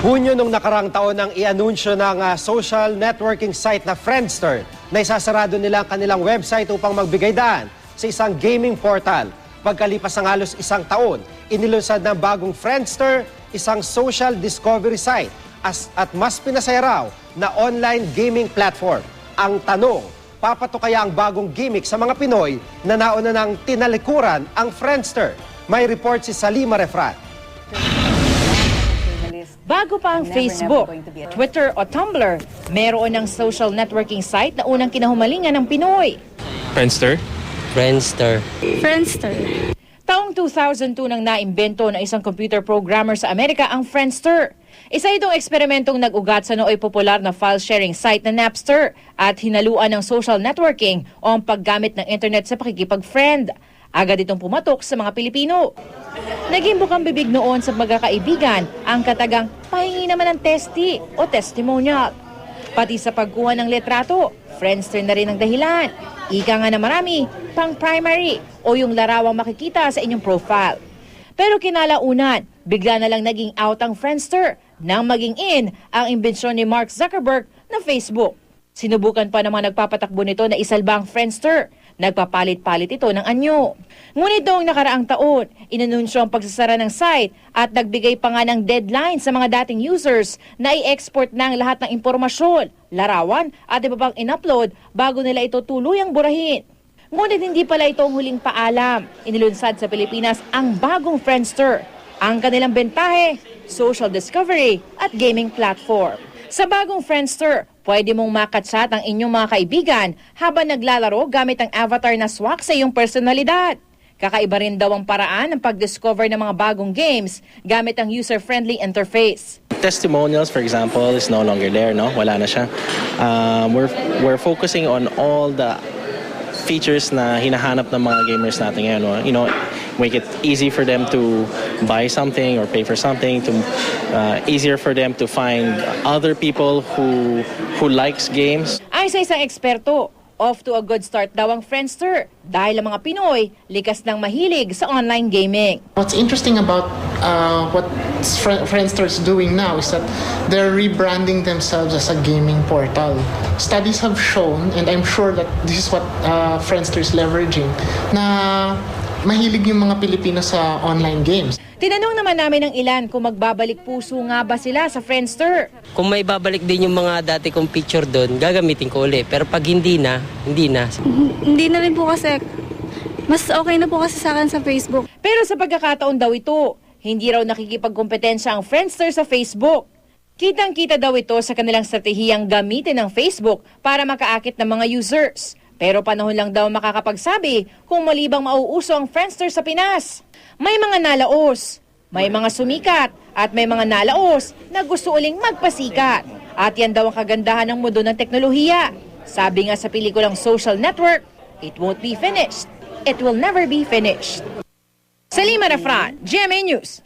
Hunyo nung nakarang taon nang i-anunsyo ng ah, social networking site na Friendster na isasarado nila ang kanilang website upang magbigay daan sa isang gaming portal. Pagkalipas ng halos isang taon, inilunsad ng bagong Friendster, isang social discovery site as, at mas pinasaya na online gaming platform. Ang tanong, papato kaya ang bagong gimmick sa mga Pinoy na nauna ng tinalikuran ang Friendster? May report si Salima Refrat. Bago pa ang Facebook, Twitter o Tumblr, meron ng social networking site na unang kinahumalingan ng Pinoy. Friendster? Friendster. Friendster. Taong 2002 nang naimbento ng isang computer programmer sa Amerika ang Friendster. Isa itong eksperimentong nag-ugat sa nooy popular na file-sharing site na Napster at hinaluan ng social networking o ang paggamit ng internet sa pakikipag-friend. Agad itong pumatok sa mga Pilipino. Naging bukang bibig noon sa magkakaibigan ang katagang pahingi naman ng testi o testimonial. Pati sa pagkuha ng letrato, Friendster na rin ang dahilan. Ika nga na marami, pang primary o yung larawang makikita sa inyong profile. Pero kinalaunan, bigla na lang naging out ang Friendster nang maging in ang imbensyon ni Mark Zuckerberg na Facebook. Sinubukan pa ng mga nagpapatakbo nito na isalba ang Friendster. Nagpapalit-palit ito ng anyo. Ngunit noong nakaraang taon, inanunsyo ang pagsasara ng site at nagbigay pa nga ng deadline sa mga dating users na i-export ng lahat ng impormasyon, larawan at iba pang in-upload bago nila ito tuluyang burahin. Ngunit hindi pala ito ang huling paalam. Inilunsad sa Pilipinas ang bagong Friendster. Ang kanilang bentahe, social discovery at gaming platform. Sa bagong Friendster, pwede mong makatsat ang inyong mga kaibigan habang naglalaro gamit ang avatar na swak sa iyong personalidad. Kakaiba rin daw ang paraan ng pag-discover ng mga bagong games gamit ang user-friendly interface. testimonials, for example, is no longer there, no? Wala na siya. Um, we're, we're focusing on all the features na hinahanap ng mga gamers natin ngayon. You know, make it easy for them to buy something or pay for something, to uh, easier for them to find other people who who likes games. Ay sa isang eksperto, off to a good start daw ang Friendster dahil ang mga Pinoy likas ng mahilig sa online gaming. What's interesting about uh, what Fri- Friendster is doing now is that they're rebranding themselves as a gaming portal. Studies have shown, and I'm sure that this is what uh, Friendster is leveraging, na mahilig yung mga Pilipino sa online games. Tinanong naman namin ng ilan kung magbabalik puso nga ba sila sa Friendster. Kung may babalik din yung mga dati kong picture doon, gagamitin ko ulit. Pero pag hindi na, hindi na. Hindi na rin po kasi, mas okay na po kasi sa akin sa Facebook. Pero sa pagkakataon daw ito, hindi raw nakikipagkompetensya ang Friendster sa Facebook. Kitang-kita daw ito sa kanilang stratehiyang gamitin ng Facebook para makaakit ng mga users. Pero panahon lang daw makakapagsabi kung malibang mauuso ang Friendster sa Pinas. May mga nalaos, may mga sumikat, at may mga nalaos na gusto uling magpasikat. At yan daw ang kagandahan ng mundo ng teknolohiya. Sabi nga sa pelikulang Social Network, it won't be finished. It will never be finished. Salima Rafran, GMA News.